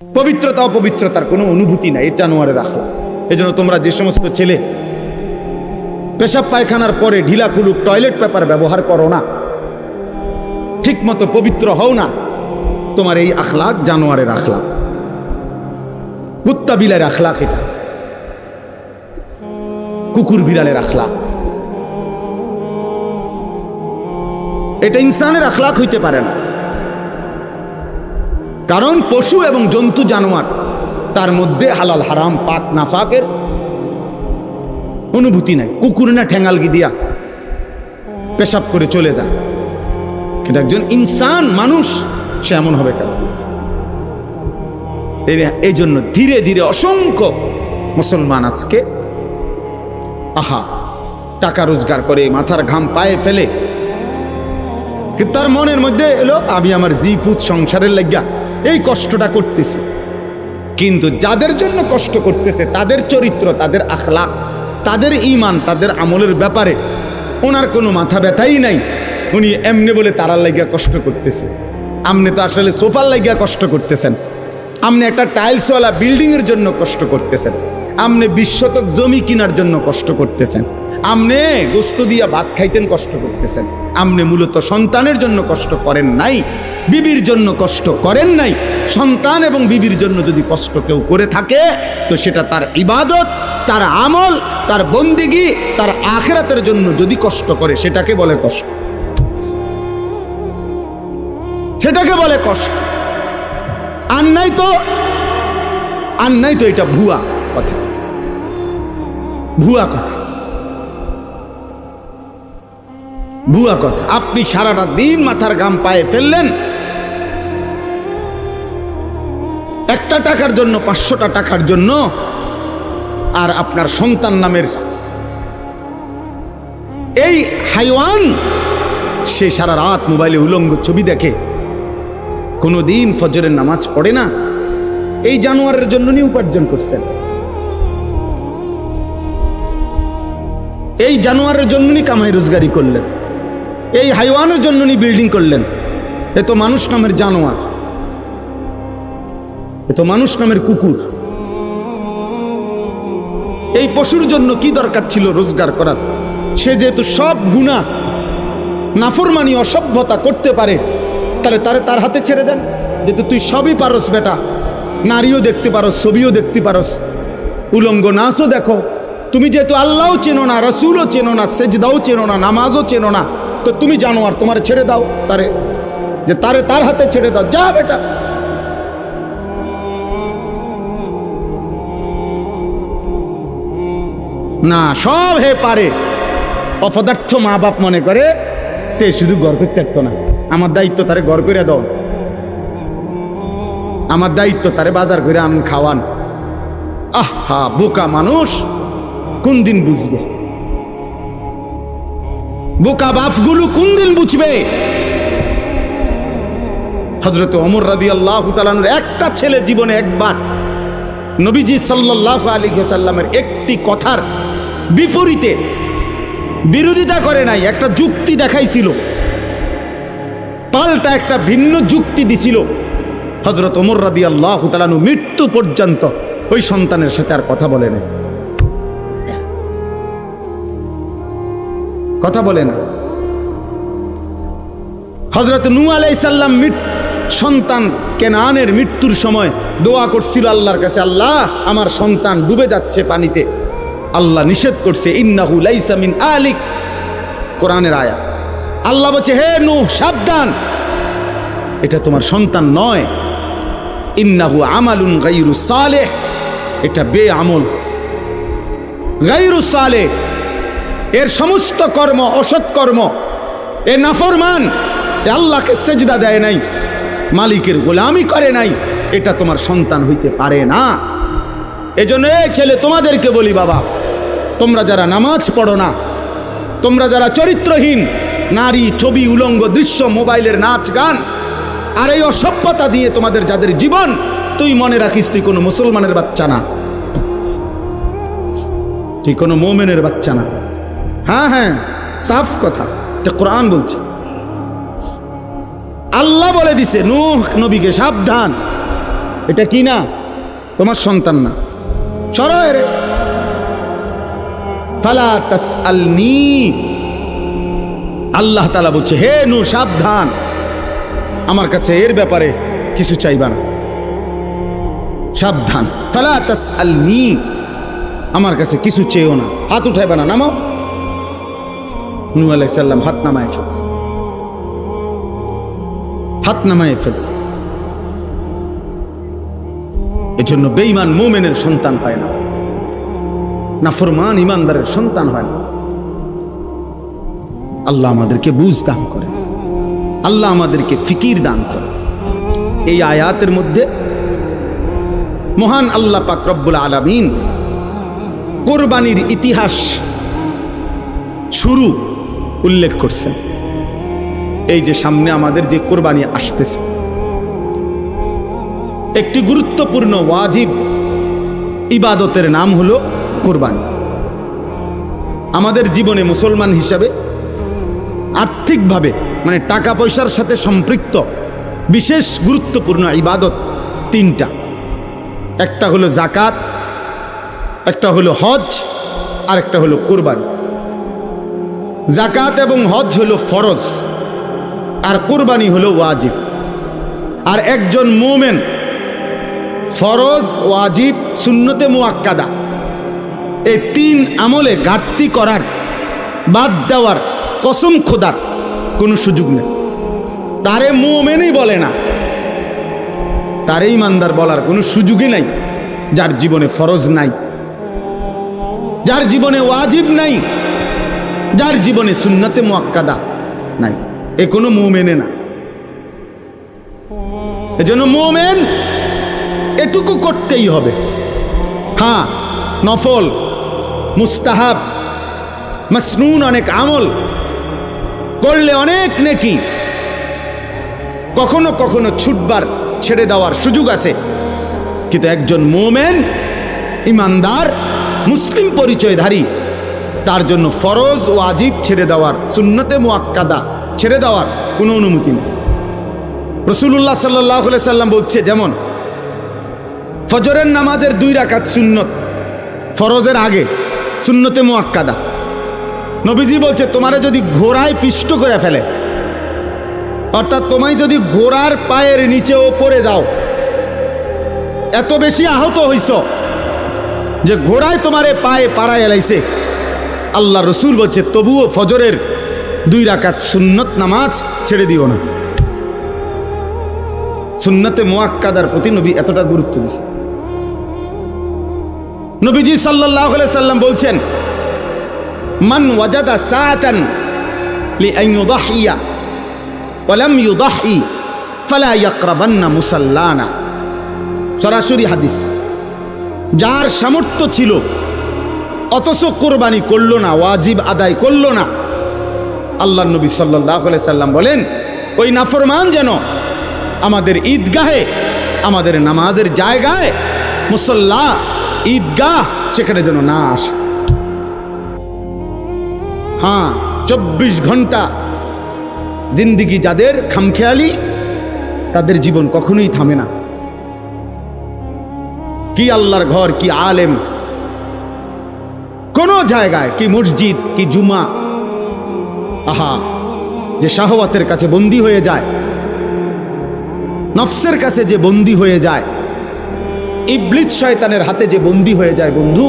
পবিত্রতা, অপবিত্রতার কোনো অনুভূতি নাই, এটা জানোয়ারে রাখো এই জন্য তোমরা যে সমস্ত ছেলে পেশাব পায়খানার পরে ঢিলা কুলুক টয়লেট পেপার ব্যবহার করো না ঠিক মতো পবিত্র হও না, তোমার এই আখলাক জানোয়ারের আখলাক কুত্তা বিলার আখলাক এটা। কুকুর বিড়ালের আখলাক এটা ইনসানের আখলাক হইতে পারে না। কারণ পশু এবং জন্তু জানোয়ার, তার মধ্যে হালাল হারাম, পাক নাফাকের অনুভূতি নাই। কুকুর না ঠেঙ্গালগি দিয়া পেশাব করে চলে যায়। কিন্তু একজন ইনসান মানুষ, সে এমন হবে কেন? এই- জন্য ধীরে ধীরে অসংখ্য মুসলমান আজকে আহা, টাকা রোজগার করে মাথার ঘাম পায়ে ফেলে। তার মনের মধ্যে এলো, আমি আমার জিপুত সংসারের লাগিয়া এই কষ্টটা করতেছি। কিন্তু যাদের জন্য কষ্ট করতেছে, তাদের চরিত্র, তাদের আখলাক, তাদের ইমান তাদের আমলের ব্যাপারে ওনার কোনো মাথা ব্যথাই নাই। উনি এমনি বলে তারার লাগিয়া কষ্ট করতেছে। আপনি তো আসলে সোফার লাগিয়া কষ্ট করতেছেন। আপনি একটা টাইলসওয়ালা বিল্ডিংয়ের জন্য কষ্ট করতেছেন। আপনি বিশ্বতক জমি কেনার জন্য কষ্ট করতেছেন। আপনি গোস্ত দিয়া ভাত খাইতেন কষ্ট করতেছেন। আমনে মূলত সন্তানের জন্য কষ্ট করেন নাই, বিবির জন্য কষ্ট করেন নাই। সন্তান এবং বিবির জন্য যদি কষ্ট কেউ করে থাকে, তো সেটা তার ইবাদত, তার আমল, তার বন্দিগি, তার আখেরাতের জন্য যদি কষ্ট করে, সেটাকে বলে কষ্ট। সেটাকে বলে কষ্ট। আর নাই তো, আর নাই তো এটা ভুয়া কথা। ভুয়া কথা। ভুয়া কথা। আপনি সারাটা দিন মাথার গাম পায়ে ফেললেন। একটা টাকার জন্য, পাঁচশোটা টাকার জন্য, আর আপনার সন্তান নামের এই হাইওয়ান, সে সারা রাত মোবাইলে উলঙ্গ ছবি দেখে। কোনোদিন ফজরের নামাজ পড়ে না। এই জানোয়ারের জন্য নিয়ে উপার্জন করছেন। এই জানোয়ারের জন্য নি কামাই রোজগারি করলেন। এই হাইওয়ানের জন্য নি বিল্ডিং করলেন। এ তো মানুষ নামের জানোয়ার। এ তো মানুষ নামের কুকুর। এই পশুর জন্য কি দরকার ছিল রোজগার করার? সে যেহেতু সব গুণা, নাফরমানি, অসভ্যতা করতে পারে, তাহলে তারে তার হাতে ছেড়ে দেন। যেহেতু তুই সবই পারস বেটা, নারীও দেখতে পারস, ছবিও দেখতে পারস। উলঙ্গ নাচও দেখো। তুমি যেহেতু আল্লাহও চেনো না, রসুলও চেনো না, সেজদাও চেনো না, নামাজও চেনো না তো তুমি জানো আর তোমার ছেড়ে দাও তারে। যে তারে তার হাতে ছেড়ে দাও। যা বেটা। না, সব হে পারে। অপদার্থ মা বাপ মনে করে, তে শুধু গড় পারতো না। আমার দায়িত্ব তারে গড় করে দাও। আমার দায়িত্ব তারে বাজার করে আন, খাওয়ান। আহা, বোকা মানুষ। কোন দিন বুঝবে? বোকা বাপগুলো কোন দিন বুঝবে? হজরত অমর রাদি আল্লাহ একটা ছেলে জীবনে একবার নবীজি সাল্লাহ আলী সাল্লামের একটি কথার বিপরীতে বিরোধিতা করে নাই, একটা যুক্তি দেখাইছিল। পাল্টা একটা ভিন্ন যুক্তি দিছিল। হজরত ওমর রাদি আল্লাহ মৃত্যু পর্যন্ত ওই সন্তানের সাথে আর কথা বলে নাই। কথা বলে না হজরত নু আলাইসাল্লাম মৃত সন্তান কেনানের মৃত্যুর সময় দোয়া করছিল আল্লাহর কাছে, আল্লাহ, আমার সন্তান ডুবে যাচ্ছে পানিতে। আল্লাহ নিষেধ করছে, ইন্নাহু লাইসা মিন আলিক। কোরআনের আয়া। আল্লাহ বলছে, হে নু সাবধান। এটা তোমার সন্তান নয়। ইন্নাহু আমালুন গাইরু সালেহ। এটা বে আমল গাইরু সালেহ এর সমস্ত কর্ম, অসৎ কর্ম এ নাফরমান, এ আল্লাহকে সেজদা দেয় নাই, মালিকের গোলামি করে নাই, এটা তোমার সন্তান হইতে পারে না। এজন্য এই ছেলে তোমাদেরকে বলি বাবা, তোমরা যারা নামাজ পড়ো না, তোমরা যারা চরিত্রহীন, নারী, ছবি, উলঙ্গ দৃশ্য, মোবাইলের নাচ, গান, আর এই অসভ্যতা দিয়ে তোমাদের যাদের জীবন, তুই মনে রাখিস তুই কোনো মুসলমানের বাচ্চা না। তুই কোনো মোমেনের বাচ্চা না। হ্যাঁ হ্যাঁ সাফ কথা। এটা কোরআন বলছে। আল্লাহ বলে দিছে, নূহ নবীকে সাবধান। এটা কি না? তোমার সন্তান না। সরয় রে ফালা তাসআলনি। আল্লাহ তালা বলছে, হে নু সাবধান। আমার কাছে এর ব্যাপারে কিছু চাইবা না। সাবধান। ফালা তাসআলনি। আমার কাছে কিছু চেয়েও না। হাত উঠাইবা না, নামাও। সালাম হাত নামায় হাত নামায় এজন্য মোমেনের সন্তান না। নাফরমান ইমানদারের সন্তান হয় না। আল্লাহ আমাদেরকে বুঝ দান করে আল্লাহ আমাদেরকে ফিকির দান করে এই আয়াতের মধ্যে মহান আল্লাহ পাক রব্বুল আলামিন কোরবানির ইতিহাস শুরু উল্লেখ করছেন। এই যে সামনে আমাদের যে কোরবানি আসতেছে, একটি গুরুত্বপূর্ণ ওয়াজিব ইবাদতের নাম হলো কোরবানি। আমাদের জীবনে মুসলমান হিসাবে আর্থিকভাবে মানে টাকা পয়সার সাথে সম্পৃক্ত বিশেষ গুরুত্বপূর্ণ ইবাদত তিনটা। একটা হলো জাকাত একটা হলো হজ আর একটা হলো কোরবানি। জাকাত এবং হজ হল ফরজ, আর কোরবানি হলো ওয়াজিব। আর একজন মোমেন, ফরজ, ওয়াজিব, সুন্নতে মোয়াক্কাদা, এই তিন আমলে ঘাটতি করার, বাদ দেওয়ার, কসম খোদার কোনো সুযোগ নেই। তারে মোমেনই বলে না। তারে ইমানদার বলার কোনো সুযোগই নাই, যার জীবনে ফরজ নাই, যার জীবনে ওয়াজিব নাই। যার জীবনে সুন্নতে মুয়াক্কাদা নাই, এ কোনো মোমেনে না। এজন্য মোমেন এটুকু করতেই হবে। হ্যাঁ নফল, মুস্তাহাব, মাসনুন অনেক আমল করলে অনেক নেকি। কখনো কখনো ছুটবার ছেড়ে দেওয়ার সুযোগ আছে। কিন্তু একজন মোমেন, ইমানদার, মুসলিম পরিচয়ধারী তার জন্য ফরজ ও আজিব ছেড়ে দেওয়ার, সুন্নতে মুয়াক্কাদা ছেড়ে দেওয়ার কোনো অনুমতি নেই। রসুল্লাহ সাল্লাহ সাল্লাম বলছে, যেমন, ফজরের নামাজের দুই রাকাত সুন্নত, ফরজের আগে সুন্নতে মুয়াক্কাদা নবীজি বলছে, তোমারে যদি ঘোড়ায় পিষ্ট করে ফেলে, অর্থাৎ তোমায় যদি ঘোড়ার পায়ের নিচেও পড়ে যাও, এত বেশি আহত হইছ যে ঘোড়ায় তোমারে পায়ে পাড়ায় এলাইছে আল্লাহ রসুল বলছে, তবুও ফজরের দুই রাকাত সুন্নত নামাজ ছেড়ে দিও না। সুন্নতে মোয়াক্কাদার প্রতি নবী এতটা গুরুত্ব দিছে নবীজি সাল্লাহ সাল্লাম বলছেন, মান ওয়াজাদা হাদিস। যার সামর্থ্য ছিল অথচ কোরবানি করল না, ওয়াজিব আদায় করল না। আল্লাহ নবী সাল্লাহ সাল্লাম বলেন, ওই নাফরমান যেন আমাদের ঈদগাহে, আমাদের নামাজের জায়গায়, মুসল্লা ঈদগাহ সেখানে যেন না আসে। হ্যাঁ চব্বিশ ঘণ্টা জিন্দিগি যাদের খামখেয়ালি, তাদের জীবন কখনোই থামে না। কি আল্লাহর ঘর, কি আলেম কোন জায়গায় কি মসজিদ, কি জুমা? আহা, যে শাহওয়াতের কাছে বন্দী হয়ে যায়, নফসের কাছে যে বন্দী হয়ে যায় ইবলিত শয়তানের হাতে যে বন্দী হয়ে যায় বন্ধু,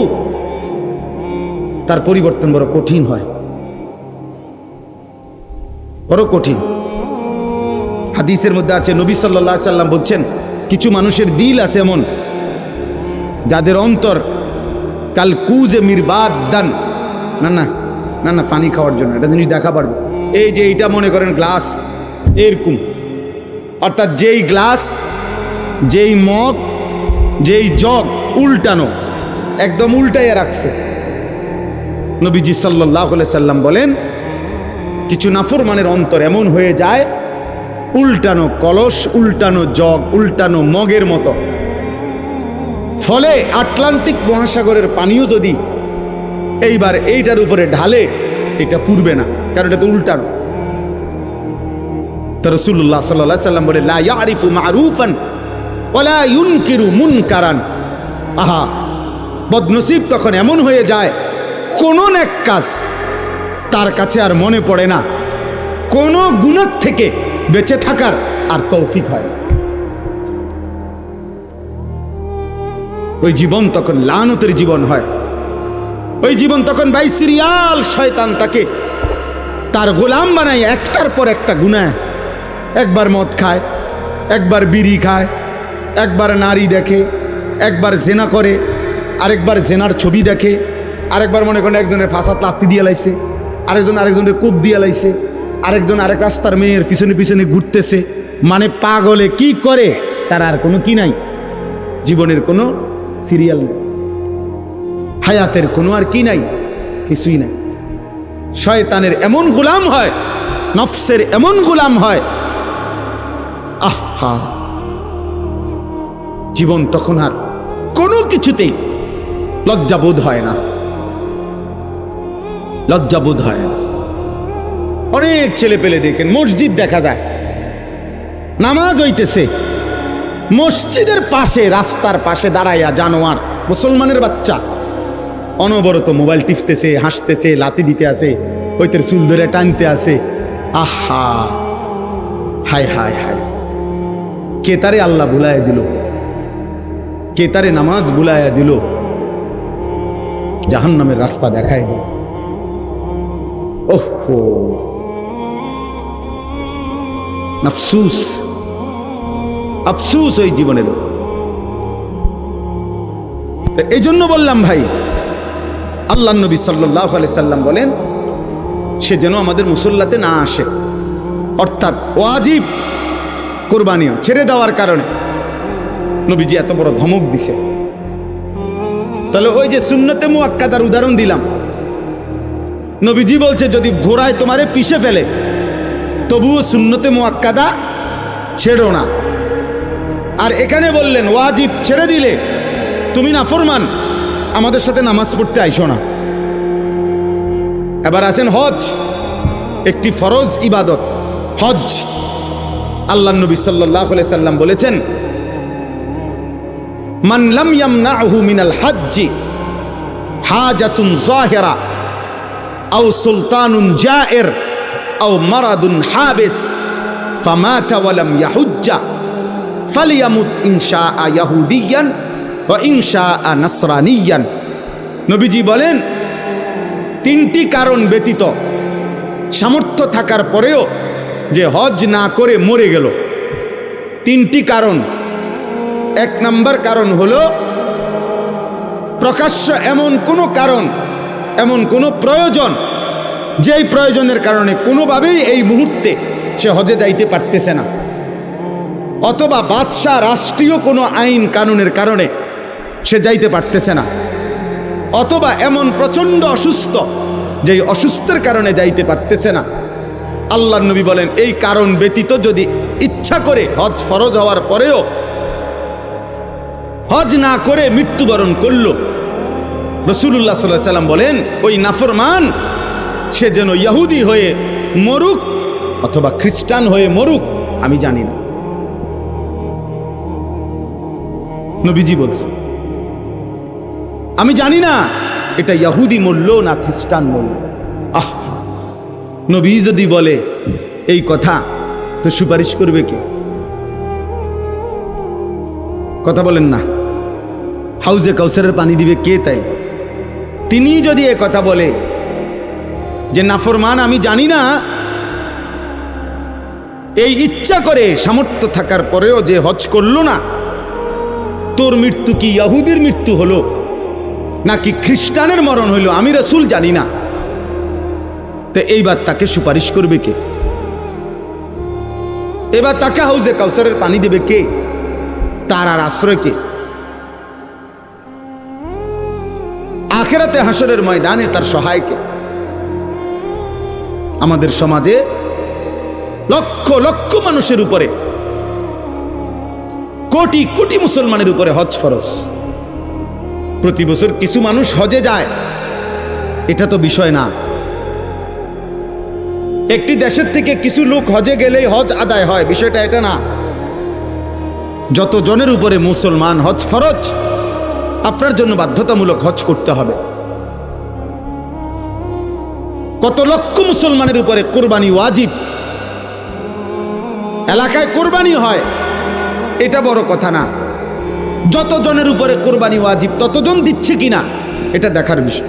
তার পরিবর্তন বড় কঠিন হয়। বড় কঠিন। হাদিসের মধ্যে আছে, নবী সাল্লাহ সাল্লাম বলছেন, কিছু মানুষের দিল আছে এমন, যাদের অন্তর কাল কুজে মিরবাদ দান। না না না না, পানি খাওয়ার জন্য এটা জিনিস দেখা পারবে। এই যে এইটা মনে করেন গ্লাস, এরকম। অর্থাৎ যেই গ্লাস, যেই মগ, যেই জগ উল্টানো, একদম উল্টাইয়া রাখছে। নবীজি সাল্লাহ সাল্লাম বলেন, কিছু নাফরমানের অন্তর এমন হয়ে যায়, উল্টানো কলস, উল্টানো জগ, উল্টানো মগের মতো। ফলে আটলান্টিক মহাসাগরের পানিও যদি এইবার এইটার উপরে ঢালে, এটা পুরবে না, কারণ এটা তো উল্টানো। তো রসুল্লাহ সাল্লাহ সাল্লাম বলে, লা ইয়ারিফু মারুফান ওলা ইউনকিরু মুনকারান। আহা, বদনসিব তখন এমন হয়ে যায়, কোনো এক কাজ তার কাছে আর মনে পড়ে না। কোনো গুণার থেকে বেঁচে থাকার আর তৌফিক হয়। ওই জীবন তখন লানতের জীবন হয়। ওই জীবন তখন ভাই সিরিয়াল শয়তান তাকে তার গোলাম বানায়, একটার পর একটা গুনায়। একবার মদ খায়, একবার বিড়ি খায়, একবার নারী দেখে, একবার জেনা করে, আরেকবার জেনার ছবি দেখে, আরেকবার মনে করেন একজনের ফাঁসাত লাত্তি দিয়ে লাইছে, আরেকজন আরেকজনের কূপ দিয়ে লাইছে, আরেকজন আরেক রাস্তার মেয়ের পিছনে পিছনে ঘুরতেছে। মানে পাগলে কি করে? তার আর কোনো কি নাই। জীবনের কোনো সিরিয়াল। নেই হায়াতের কোনো আর কি নাই? কিছুই নাই। শয়তানের এমন গোলাম হয়, নফসের এমন গোলাম হয়। আহা! জীবন তখন আর কোনো কিছুতেই লজ্জাবোধ হয় না। লজ্জাবোধ হয় না। অনেক ছেলে পেলে দেখেন, মসজিদ দেখা যায়। নামাজ হইতেছে। মসজিদের পাশে, রাস্তার পাশে দাঁড়াইয়া জানোয়ার, মুসলমানের বাচ্চা। অনবরত মোবাইল টিপতেছে, হাসতেছে লাতি দিতে আছে হইতের চুল ধরে টানতে আছে। আহা! হায় হায় হায়! কে তারে আল্লাহ বুলাইয়া দিল? কে তারে নামাজ বুলাইয়া দিল? জাহান্নামের রাস্তা দেখায় দিল। ওহ! আফসুস আফসুস ওই জীবনের এই জন্য বললাম ভাই, আল্লাহ নবী সাল্লাহ আলি সাল্লাম বলেন, সে যেন আমাদের মুসল্লাতে না আসে। অর্থাৎ ওয়াজিব কোরবানিও ছেড়ে দেওয়ার কারণে। নবীজি এত বড় ধমক দিছে। তাহলে ওই যে সুন্নতে মুয়াক্কাদার উদাহরণ দিলাম। নবীজি বলছে, যদি ঘোড়ায় তোমারে পিষে ফেলে, তবুও সুন্নতে মুয়াক্কাদা ছেড়ো না। আর এখানে বললেন, ওয়াজিব ছেড়ে দিলে তুমি না ফরমান আমাদের সাথে নামাজ পড়তে আইসো না। এবার আছেন হজ, একটি ফরজ ইবাদত, হজ। আল্লাহ নবী সাল্লাহ সাল্লাম বলেছেন, মান লাম ইয়ামনাহু মিনাল হজ্জি হাজাতুন জাহিরা আও সুলতানুন জায়ের আও মারাদুন হাবিস, ফামাতা ওয়ালাম ইয়াহুজ্জা। ফালিয়ামুত ইনশা ইয়াহুদিয়ান ও ইনশা নাসরানিয়ান। নবীজি বলেন, তিনটি কারণ ব্যতীত সামর্থ্য থাকার পরেও যে হজ না করে মরে গেল। তিনটি কারণ। এক নাম্বার কারণ হলো, প্রকাশ্য এমন কোনো কারণ, এমন কোনো প্রয়োজন, যেই প্রয়োজনের কারণে কোনোভাবেই এই মুহূর্তে সে হজে যাইতে পারতেছে না। অথবা বাদশাহ রাষ্ট্রীয় কোনো আইন কানুনের কারণে সে যাইতে পারতেছে না। অথবা এমন প্রচণ্ড অসুস্থ যেই অসুস্থের কারণে যাইতে পারতেছে না। আল্লাহ নবী বলেন, এই কারণ ব্যতীত যদি ইচ্ছা করে হজ ফরজ হওয়ার পরেও হজ না করে মৃত্যুবরণ করল। রসুল্লাহ সাল্লাহ সাল্লাম বলেন, ওই নাফরমান, সে যেন ইয়াহুদি হয়ে মরুক অথবা খ্রিস্টান হয়ে মরুক, আমি জানি না। নবীজি বলছে। আমি জানি না, এটা ইয়াহুদি মূল্য না খ্রিস্টান মূল্য। আহ, নবী যদি বলে এই কথা, তো সুপারিশ করবে কে? কথা বলেন না। হাউজে কাউসারের পানি দিবে কে তাই? তিনি যদি এ কথা বলে যে, নাফরমান, আমি জানি না, এই ইচ্ছা করে সামর্থ্য থাকার পরেও যে হজ করল না তোর মৃত্যু কি ইয়াহুদির মৃত্যু হলো? নাকি খ্রিস্টানের মরণ হইল? আমি রসুল জানি না। তো এইবার তাকে সুপারিশ করবে কে? এবার তাকে হাউজে কাউসারের পানি দেবে কে? তার আর আশ্রয় কে? আখেরাতে হাসরের ময়দানে তার সহায়কে আমাদের সমাজে লক্ষ লক্ষ মানুষের উপরে কোটি কোটি মুসলমানের উপরে হজ ফরজ। প্রতি বছর কিছু মানুষ হজে যায়। এটা তো বিষয় না। একটি দেশের থেকে কিছু লোক হজে গেলেই হজ আদায় হয়, বিষয়টা এটা না। যত জনের উপরে মুসলমান হজ ফরজ, আপনার জন্য বাধ্যতামূলক হজ করতে হবে। কত লক্ষ মুসলমানের উপরে কোরবানি ওয়াজিব। এলাকায় কোরবানি হয়। এটা বড় কথা না। যতজনের উপরে কোরবানি ওয়াজিব ততজন দিচ্ছে কিনা এটা দেখার বিষয়।